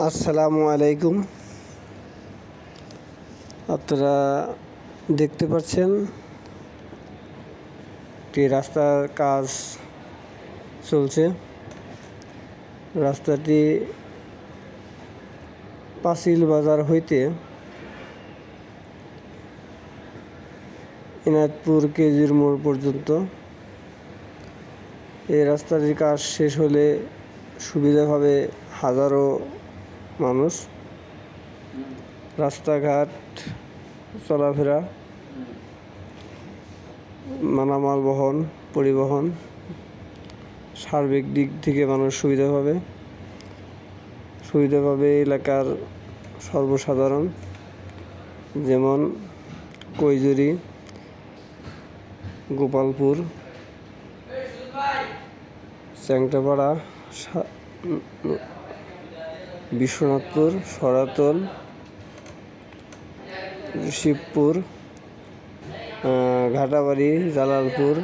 আসসালামু আলাইকুম। আপনারা দেখতে পাচ্ছেন একটি রাস্তার কাজ চলছে। রাস্তাটি পাঁচিল বাজার হইতে ইনায়তপুর কেজির মোড় পর্যন্ত। এই রাস্তাটির কাজ শেষ হলে সুবিধা হবে হাজারো মানুষ। রাস্তাঘাট, চলাফেরা, মালামাল বহন, পরিবহন, সার্বিক দিক থেকে মানুষ সুবিধা পাবে। সুবিধা পাবে এলাকার সর্বসাধারণ, যেমন কৈজুরি, গোপালপুর, চ্যাংটাপাড়া বিশ্বনাথপুর সরাতল শিবপুর ঘাটাবাড়ি, জালালপুর।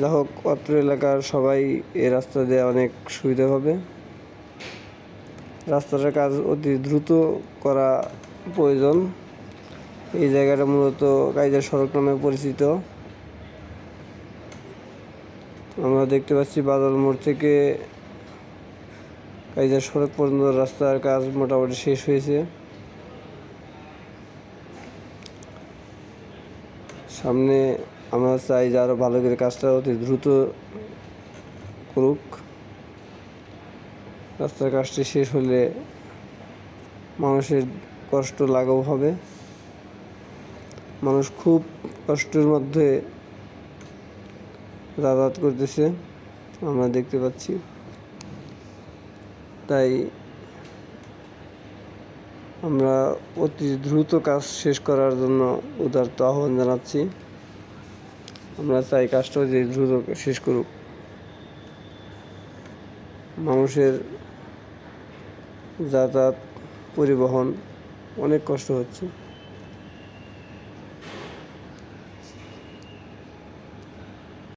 যা হোক, অত্র এলাকার সবাই এই রাস্তা দিয়ে অনেক সুবিধা হবে রাস্তাটার কাজ অতি দ্রুত করা প্রয়োজন। এই জায়গাটা মূলত কাইজার সড়ক নামে পরিচিত। আমরা দেখতে পাচ্ছি বাদল মোড় থেকে কাইজার সড়ক পর্যন্ত রাস্তার কাজ মোটামুটি শেষ হয়েছে। সামনে আমরা চাই যে আরও ভালো করে কাজটা অতি দ্রুত করুক। রাস্তার কাজটি শেষ হলে মানুষের কষ্ট লাঘব হবে। মানুষ খুব কষ্টের মধ্যে যাতায়াত করতেছে, আমরা দেখতে পাচ্ছি। তাই আমরা অতি দ্রুত কাজ শেষ করার জন্য উদারত আহ্বান জানাচ্ছি। আমরা চাই কাজটা যে দ্রুত শেষ করুক। মানুষের যাতায়াত, পরিবহন অনেক কষ্ট হচ্ছে।